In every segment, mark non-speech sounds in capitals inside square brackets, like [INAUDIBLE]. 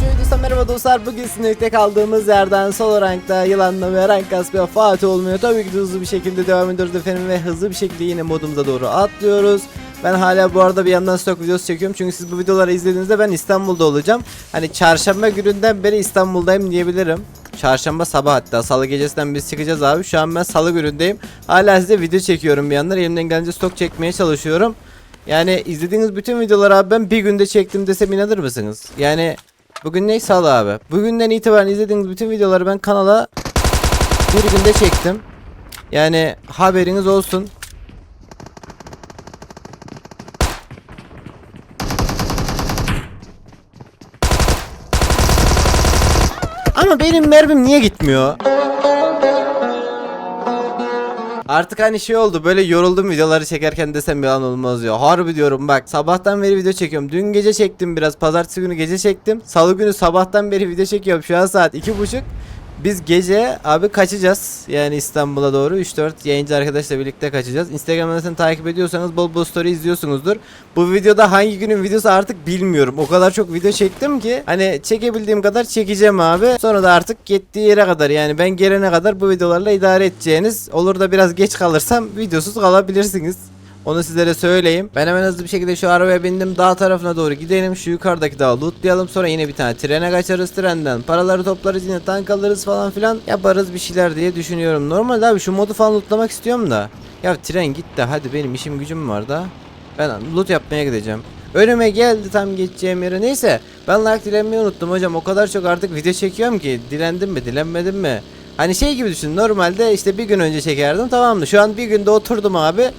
Şöyle merhaba dostlar. Bugün sizinle kaldığımız yerden solo rankta yılanla ve rank kasmaya Fatih olmuyor. Tabii ki de hızlı bir şekilde devam ediyoruz efendim ve hızlı bir şekilde yine modumuza doğru atlıyoruz. Ben hala bu arada bir yandan stok videosu çekiyorum çünkü siz bu videoları izlediğinizde ben İstanbul'da olacağım. Hani çarşamba gününden beri İstanbul'dayım diyebilirim. Çarşamba sabah hatta salı gecesinden biz çıkacağız abi. Şu an ben salı günündeyim. Hala size video çekiyorum bir yandan. Elimden gelince stok çekmeye çalışıyorum. Yani izlediğiniz bütün videoları abi ben bir günde çektim desem inanır mısınız? Yani bugün ne salı abi. Bugünden itibaren izlediğiniz bütün videoları ben kanala bir günde çektim. Yani haberiniz olsun. Ama benim mermim niye gitmiyor? Artık hani şey oldu böyle yoruldum videoları çekerken desem yalan olmaz ya. Harbi diyorum bak sabahtan beri video çekiyorum. Dün gece çektim biraz pazartesi günü gece çektim. Salı günü sabahtan beri video çekiyorum. Şu an saat iki buçuk. Biz gece abi kaçacağız. Yani İstanbul'a doğru 3-4 yayıncı arkadaşla birlikte kaçacağız. Instagram'dan zaten takip ediyorsanız bol bol story izliyorsunuzdur. Bu videoda hangi günün videosu artık bilmiyorum. O kadar çok video çektim ki hani çekebildiğim kadar çekeceğim abi. Sonra da artık gittiği yere kadar yani ben gelene kadar bu videolarla idare edeceğiniz. Olur da biraz geç kalırsam videosuz kalabilirsiniz. Onu sizlere söyleyeyim. Ben hemen hızlı bir şekilde şu arabaya bindim. Dağ tarafına doğru gidelim. Şu yukarıdaki dağı lootlayalım. Sonra yine bir tane trene kaçarız trenden. Paraları toplarız yine tank alırız falan filan. Yaparız bir şeyler diye düşünüyorum. Normalde abi şu modu falan lootlamak istiyorum da. Ya tren gitti hadi benim işim gücüm var da. Ben loot yapmaya gideceğim. Önüme geldi tam geçeceğim yere. Neyse ben like dilenmeyi unuttum hocam. O kadar çok artık video çekiyorum ki. Dilendim mi dilenmedim mi? Hani şey gibi düşün. Normalde işte bir gün önce çekerdim tamamdı. Şu an bir günde oturdum abi.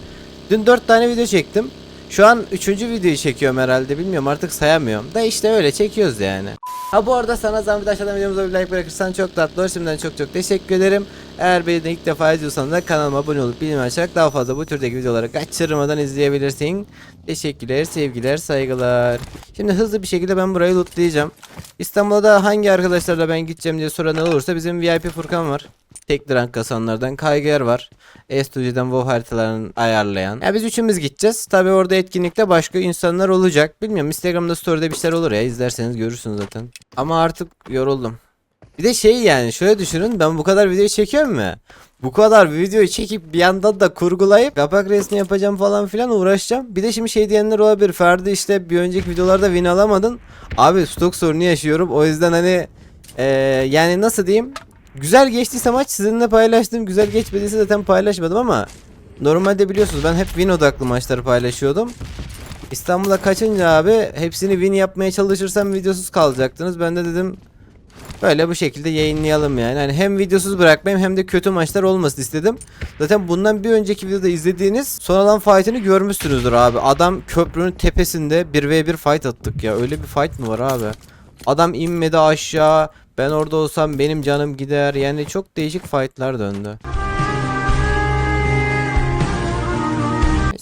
Dün 4 tane video çektim. Şu an 3. videoyu çekiyorum herhalde bilmiyorum artık sayamıyorum. Da işte öyle çekiyoruz yani. Ha bu arada sana zahmet aşağıdan videomuza bir like bırakırsan çok tatlı olur. Şimdiden çok çok teşekkür ederim. Eğer beni ilk defa izliyorsan da kanalıma abone olup bildirim açarak daha fazla bu türdeki videoları kaçırmadan izleyebilirsin. Teşekkürler, sevgiler, saygılar. Şimdi hızlı bir şekilde ben burayı lootlayacağım. İstanbul'da hangi arkadaşlarla ben gideceğim diye soran olursa bizim VIP Furkan var. Tek rank kasanlardan Kayger var. Estudio'dan WoW haritalarını ayarlayan. Ya biz üçümüz gideceğiz. Tabi orada etkinlikte başka insanlar olacak. Bilmiyorum Instagram'da story'de bir şeyler olur ya. izlerseniz görürsünüz zaten. Ama artık yoruldum. Bir de şey yani şöyle düşünün ben bu kadar video çekiyorum mu? Bu kadar videoyu çekip bir yandan da kurgulayıp kapak resmi yapacağım falan filan uğraşacağım. Bir de şimdi şey diyenler olabilir. Ferdi işte bir önceki videolarda win alamadın. Abi stok sorunu yaşıyorum. O yüzden hani eee, yani nasıl diyeyim? Güzel geçtiyse maç sizinle paylaştım. Güzel geçmediyse zaten paylaşmadım ama normalde biliyorsunuz ben hep win odaklı maçları paylaşıyordum. İstanbul'a kaçınca abi hepsini win yapmaya çalışırsam videosuz kalacaktınız. Ben de dedim böyle bu şekilde yayınlayalım yani. Hani hem videosuz bırakmayayım hem de kötü maçlar olmasın istedim. Zaten bundan bir önceki videoda izlediğiniz son alan fight'ını görmüşsünüzdür abi. Adam köprünün tepesinde 1v1 fight attık ya. Öyle bir fight mı var abi? Adam inmedi aşağı. Ben orada olsam benim canım gider. Yani çok değişik fight'lar döndü.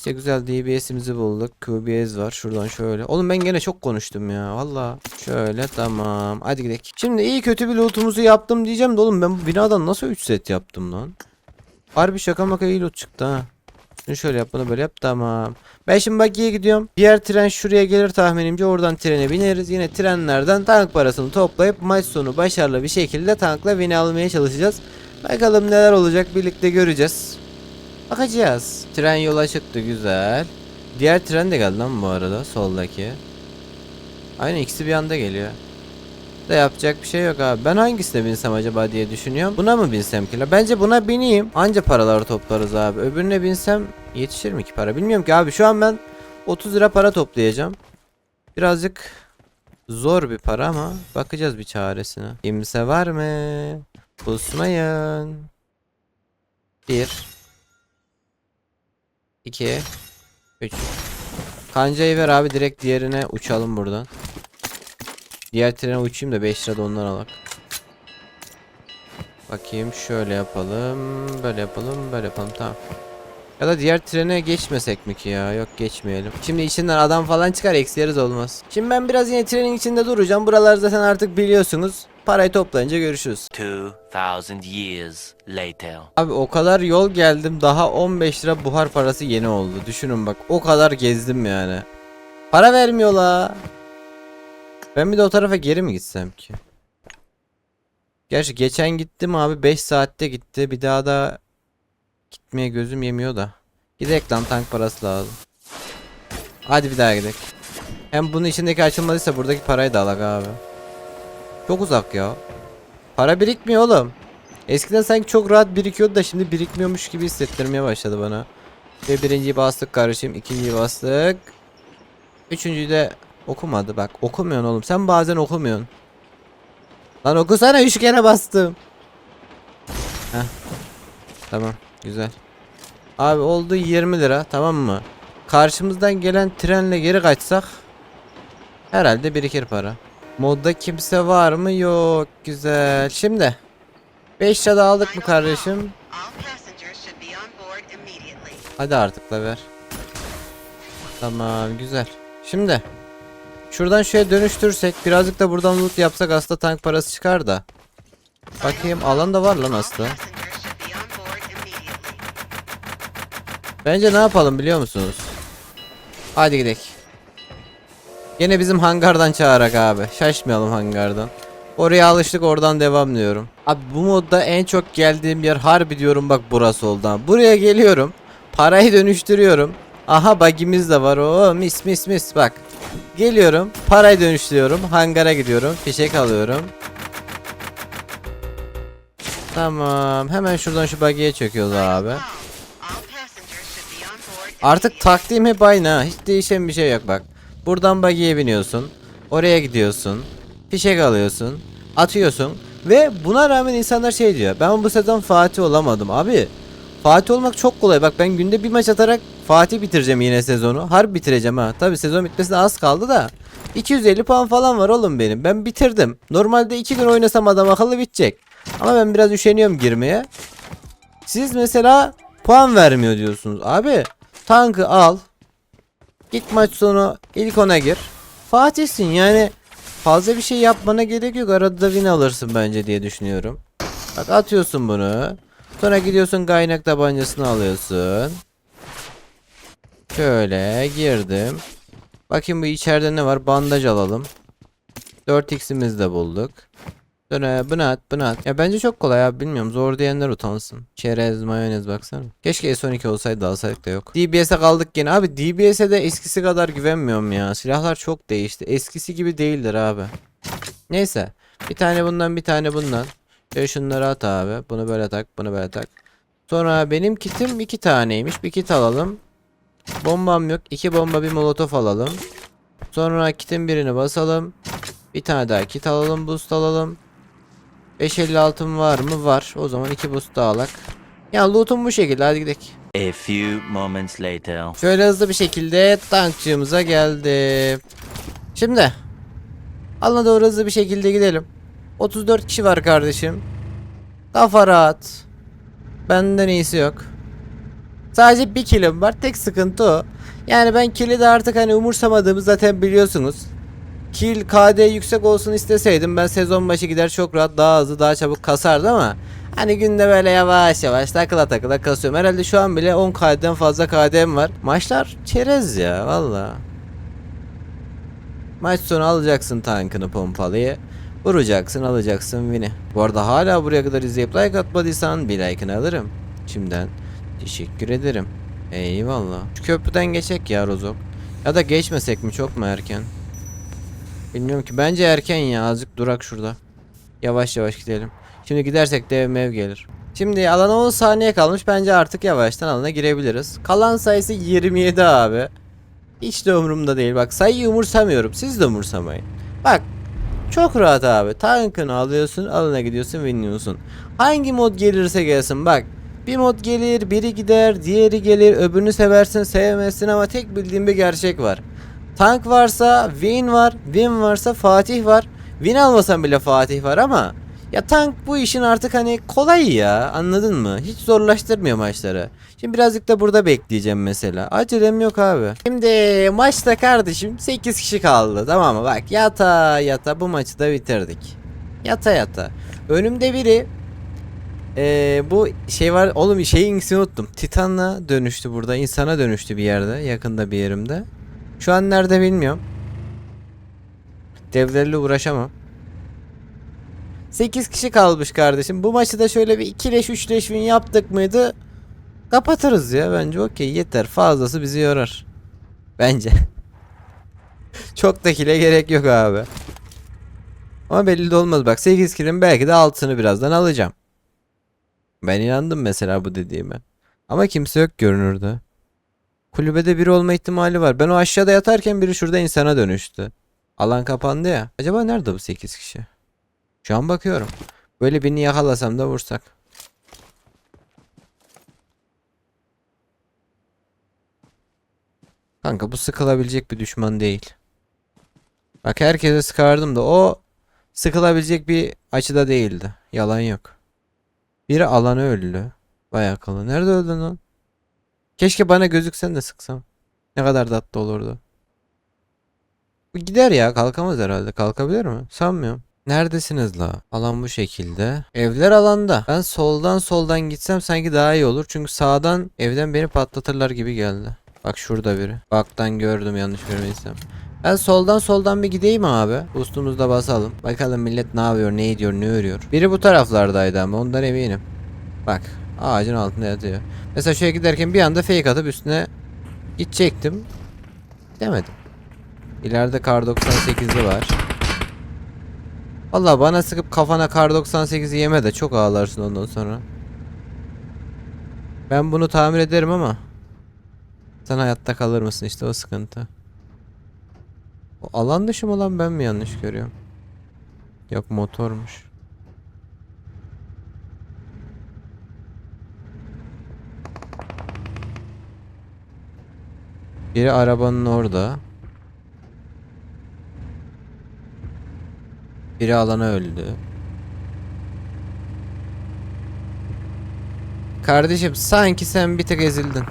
Neyse güzel DBS'imizi bulduk. QBS var. Şuradan şöyle. Oğlum ben gene çok konuştum ya. Valla. Şöyle tamam. Hadi gidelim. Şimdi iyi kötü bir loot'umuzu yaptım diyeceğim de oğlum ben bu binadan nasıl 3 set yaptım lan? Harbi şaka maka iyi loot çıktı ha. Şunu şöyle yap bunu böyle yap tamam. Ben şimdi bagiye gidiyorum. Diğer tren şuraya gelir tahminimce oradan trene bineriz. Yine trenlerden tank parasını toplayıp maç sonu başarılı bir şekilde tankla win almaya çalışacağız. Bakalım neler olacak birlikte göreceğiz. Bakacağız. Tren yola çıktı güzel. Diğer tren de geldi lan bu arada soldaki. Aynen ikisi bir anda geliyor. Da yapacak bir şey yok abi. Ben hangisine binsem acaba diye düşünüyorum. Buna mı binsem ki? Bence buna bineyim. Anca paraları toplarız abi. Öbürüne binsem yetişir mi ki para? Bilmiyorum ki abi. Şu an ben 30 lira para toplayacağım. Birazcık zor bir para ama bakacağız bir çaresine. Kimse var mı? Pusmayın. 1 2 3 Kancayı ver abi direkt diğerine uçalım buradan. Diğer trene uçayım da 5 lira da ondan alak. Bakayım şöyle yapalım. Böyle yapalım. Böyle yapalım tamam. Ya da diğer trene geçmesek mi ki ya? Yok geçmeyelim. Şimdi içinden adam falan çıkar eksiyeriz olmaz. Şimdi ben biraz yine trenin içinde duracağım. Buralar zaten artık biliyorsunuz. Parayı toplayınca görüşürüz. 2,000 years later. Abi o kadar yol geldim daha 15 lira buhar parası yeni oldu. Düşünün bak o kadar gezdim yani. Para vermiyorlar. Ben bir de o tarafa geri mi gitsem ki? Gerçi geçen gittim abi 5 saatte gitti. Bir daha da gitmeye gözüm yemiyor da. Gidek lan tank parası lazım. Hadi bir daha gidelim. Hem bunun içindeki açılmadıysa buradaki parayı da alak abi. Çok uzak ya. Para birikmiyor oğlum. Eskiden sanki çok rahat birikiyordu da şimdi birikmiyormuş gibi hissettirmeye başladı bana. Ve birinciyi bastık kardeşim. ikinciyi bastık. Üçüncüyü de okumadı bak. Okumuyorsun oğlum. Sen bazen okumuyorsun. Lan okusana 3 kere bastım. Heh. Tamam güzel. Abi oldu 20 lira tamam mı? Karşımızdan gelen trenle geri kaçsak herhalde birikir para. Modda kimse var mı? Yok. Güzel. Şimdi 5 lira aldık mı kardeşim? Hadi artık da ver. Tamam güzel. Şimdi şuradan şuraya dönüştürsek birazcık da buradan loot yapsak aslında tank parası çıkar da. Bakayım alan da var lan aslında. Bence ne yapalım biliyor musunuz? Hadi gidelim. Yine bizim hangardan çağırak abi. Şaşmayalım hangardan. Oraya alıştık oradan devam diyorum. Abi bu modda en çok geldiğim yer harbi diyorum bak burası oldu. Buraya geliyorum. Parayı dönüştürüyorum. Aha bagimiz de var. Oo mis mis mis bak. Geliyorum. Parayı dönüştürüyorum. Hangara gidiyorum. Fişek alıyorum. Tamam. Hemen şuradan şu bagiye çöküyoruz abi. Artık taktiğim hep aynı ha. Hiç değişen bir şey yok bak. Buradan buggy'e biniyorsun. Oraya gidiyorsun. Fişek alıyorsun. Atıyorsun. Ve buna rağmen insanlar şey diyor. Ben bu sezon Fatih olamadım. Abi Fatih olmak çok kolay. Bak ben günde bir maç atarak Fatih bitireceğim yine sezonu. Harbi bitireceğim ha. Tabi sezon bitmesine az kaldı da. 250 puan falan var oğlum benim. Ben bitirdim. Normalde 2 gün oynasam adam akıllı bitecek. Ama ben biraz üşeniyorum girmeye. Siz mesela puan vermiyor diyorsunuz. Abi tankı al. Git maç sonu ilk ona gir. Fatih'sin yani fazla bir şey yapmana gerek yok. Arada da win alırsın bence diye düşünüyorum. Bak atıyorsun bunu. Sonra gidiyorsun kaynak tabancasını alıyorsun. Şöyle girdim. Bakayım bu içeride ne var? Bandaj alalım. 4x'imizi de bulduk. Sonra bunu at bunu at. Ya bence çok kolay abi bilmiyorum zor diyenler utansın. Çerez mayonez baksana. Keşke S12 olsaydı alsaydık da yok. DBS'e kaldık yine abi DBS'e de eskisi kadar güvenmiyorum ya. Silahlar çok değişti. Eskisi gibi değildir abi. Neyse. Bir tane bundan bir tane bundan. Şöyle şunları at abi. Bunu böyle tak bunu böyle tak. Sonra benim kitim iki taneymiş. Bir kit alalım. Bombam yok. iki bomba bir molotof alalım. Sonra kitin birini basalım. Bir tane daha kit alalım. Boost alalım. 556'm var mı? Var. O zaman iki boost daha alak. Ya loot'um bu şekilde. Hadi gidelim. A few moments later. Şöyle hızlı bir şekilde tankçığımıza geldi. Şimdi alana doğru hızlı bir şekilde gidelim. 34 kişi var kardeşim. Kafa rahat. Benden iyisi yok. Sadece bir kilim var. Tek sıkıntı o. Yani ben kili de artık hani umursamadığımı zaten biliyorsunuz. Kill KD yüksek olsun isteseydim ben sezon başı gider çok rahat daha hızlı daha çabuk kasardı ama Hani günde böyle yavaş yavaş takıla takıla kasıyorum. Herhalde şu an bile 10 KD'den fazla KD'm var. Maçlar çerez ya valla. Maç sonu alacaksın tankını pompalıyı. Vuracaksın alacaksın win'i. Bu arada hala buraya kadar izleyip like atmadıysan bir like'ını alırım. Şimdiden teşekkür ederim. Eyvallah. Şu köprüden geçek ya Rozok. Ya da geçmesek mi çok mu erken? Bilmiyorum ki. Bence erken ya. Azıcık durak şurada. Yavaş yavaş gidelim. Şimdi gidersek de mev gelir. Şimdi alana 10 saniye kalmış. Bence artık yavaştan alana girebiliriz. Kalan sayısı 27 abi. Hiç de umurumda değil. Bak sayıyı umursamıyorum. Siz de umursamayın. Bak çok rahat abi. Tankını alıyorsun, alana gidiyorsun, winliyorsun. Hangi mod gelirse gelsin bak. Bir mod gelir, biri gider, diğeri gelir, öbürünü seversin, sevmezsin ama tek bildiğim bir gerçek var. Tank varsa win var, win varsa Fatih var. Win almasan bile Fatih var ama ya tank bu işin artık hani kolay ya anladın mı? Hiç zorlaştırmıyor maçları. Şimdi birazcık da burada bekleyeceğim mesela. Acelem yok abi. Şimdi maçta kardeşim 8 kişi kaldı tamam mı? Bak yata yata bu maçı da bitirdik. Yata yata. Önümde biri ee, bu şey var oğlum şeyin ismini unuttum. Titan'la dönüştü burada. insana dönüştü bir yerde. Yakında bir yerimde. Şu an nerede bilmiyorum. Devlerle uğraşamam. 8 kişi kalmış kardeşim. Bu maçı da şöyle bir 2 leş 3 leş win yaptık mıydı? Kapatırız ya bence okey yeter. Fazlası bizi yorar. Bence. [LAUGHS] Çok da kile gerek yok abi. Ama belli de olmaz bak 8 kilin belki de 6'sını birazdan alacağım. Ben inandım mesela bu dediğime. Ama kimse yok görünürde. Kulübede biri olma ihtimali var. Ben o aşağıda yatarken biri şurada insana dönüştü. Alan kapandı ya. Acaba nerede bu 8 kişi? Şu an bakıyorum. Böyle birini yakalasam da vursak. Kanka bu sıkılabilecek bir düşman değil. Bak herkese sıkardım da o sıkılabilecek bir açıda değildi. Yalan yok. Biri alanı öldü. Vay akıllı. Nerede öldün lan? Keşke bana gözüksen de sıksam. Ne kadar tatlı olurdu. Gider ya kalkamaz herhalde. Kalkabilir mi? Sanmıyorum. Neredesiniz la? Alan bu şekilde. Evler alanda. Ben soldan soldan gitsem sanki daha iyi olur. Çünkü sağdan evden beni patlatırlar gibi geldi. Bak şurada biri. Baktan gördüm yanlış görmediysem. Ben soldan soldan bir gideyim abi. Boost'umuzu basalım. Bakalım millet ne yapıyor, ne ediyor, ne örüyor. Biri bu taraflardaydı ama ondan eminim. Bak ağacın altında yatıyor. Mesela şöyle giderken bir anda fake atıp üstüne gidecektim. Demedim. İleride kar 98'li var. Vallahi bana sıkıp kafana kar 98'i yeme de çok ağlarsın ondan sonra. Ben bunu tamir ederim ama sen hayatta kalır mısın işte o sıkıntı. O alan dışı mı lan ben mi yanlış görüyorum? Yok motormuş. Biri arabanın orada. Biri alana öldü. Kardeşim sanki sen bir tık ezildin.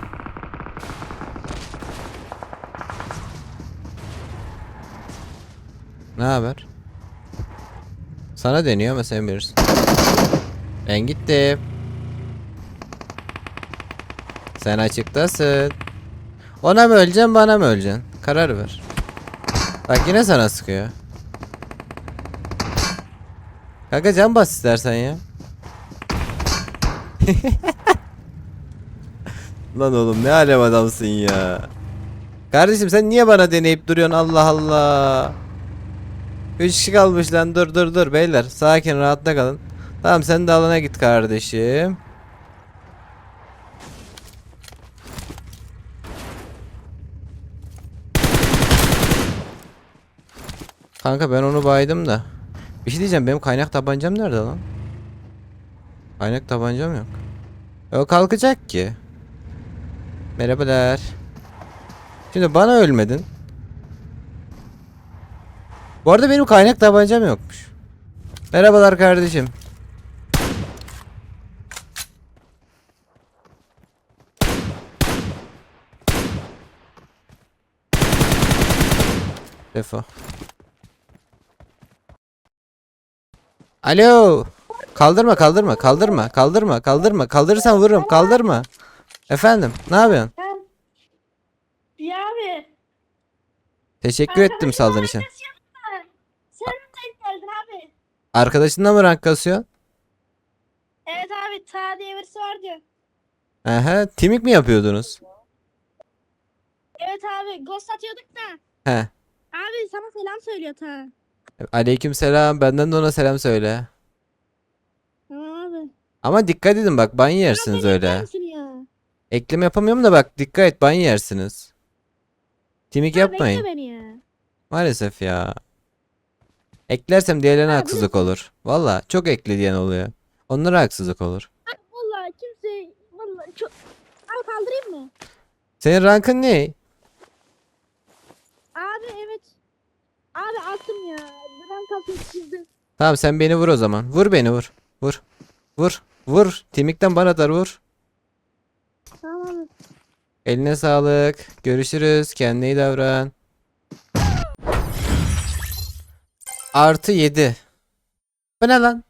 Ne haber? Sana deniyor ama sen bilirsin. Ben gittim. Sen açıktasın. Ona mı öleceksin bana mı öleceksin? Karar ver. Bak yine sana sıkıyor. Kanka can bas istersen ya. [LAUGHS] Lan oğlum ne alem adamsın ya. Kardeşim sen niye bana deneyip duruyorsun Allah Allah. 3 kişi kalmış lan dur dur dur beyler sakin rahatta kalın. Tamam sen de alana git kardeşim. Kanka ben onu baydım da. Bir şey diyeceğim benim kaynak tabancam nerede lan? Kaynak tabancam yok. O kalkacak ki. Merhabalar. Şimdi bana ölmedin. Bu arada benim kaynak tabancam yokmuş. Merhabalar kardeşim. Defo. Alo. Kaldırma kaldırma kaldırma kaldırma kaldırma kaldırırsan vururum kaldırma. Efendim ne yapıyorsun? Ya abi. Teşekkür ettim saldığın için. Sen geldin abi? Arkadaşınla mı rank kasıyorsun? Evet abi ta diye birisi vardı. Aha, timik mi yapıyordunuz? Evet abi ghost atıyorduk da. He. Abi sana selam söylüyor ta. Aleyküm selam. Benden de ona selam söyle. Abi. Ama dikkat edin bak ban yersiniz Beni öyle. Eklem yapamıyorum da bak dikkat et ban yersiniz. Timik Abi yapmayın. beni ya. Maalesef ya. Eklersem diğerlerine Abi, haksızlık olur. Valla çok ekle diyen oluyor. Onlara haksızlık olur. Abi vallahi kimse vallahi çok... Abi kaldırayım mı? Senin rankın ne? Abi evet. Abi attım ya. Çizdim. Tamam sen beni vur o zaman. Vur beni vur. Vur. Vur. Vur. Timikten bana atar vur. Tamam abi. Eline sağlık. Görüşürüz. Kendine iyi davran. Artı 7. Bu ne lan?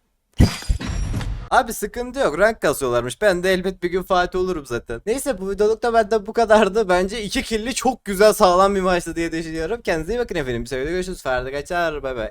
Abi sıkıntı yok. Rank kasıyorlarmış. Ben de elbet bir gün Fatih olurum zaten. Neyse bu videolukta benden bu kadardı. Bence iki killi çok güzel sağlam bir maçtı diye düşünüyorum. Kendinize iyi bakın efendim. Bir sonraki videoda görüşürüz. Ferdi kaçar. Bay bay.